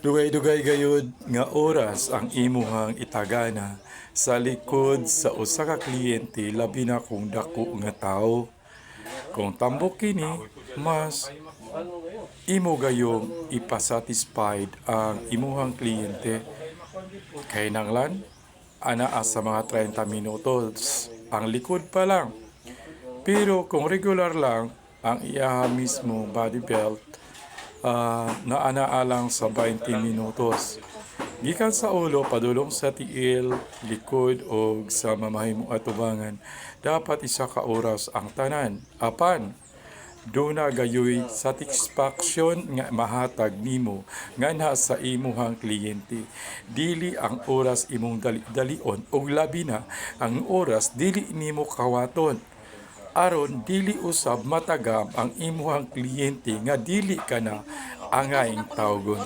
Dugay-dugay gayud nga oras ang imuhang itagana sa likod sa usa ka kliyente labi na kung dako nga tawo. Kung tambok kini, mas imo gayong ipasatisfied ang imuhang kliyente. Kay nanglan, anaa sa mga 30 minutos ang likod pa lang. Pero kung regular lang ang iyaha mismo body belt, ah naanaa lang sa 20 minutos. Gikan sa ulo padulong sa tiil, likod o sa mamahimong atubangan, dapat isa ka oras ang tanan. Apan, Duna gayoy satisfaction nga mahatag nimo nga na sa imuhang kliyente. Dili ang oras imong dali-dalion ug labi na ang oras dili nimo kawaton. Aron dili usab matagam ang imuhang kliyente nga dili ka na angayng tawgon.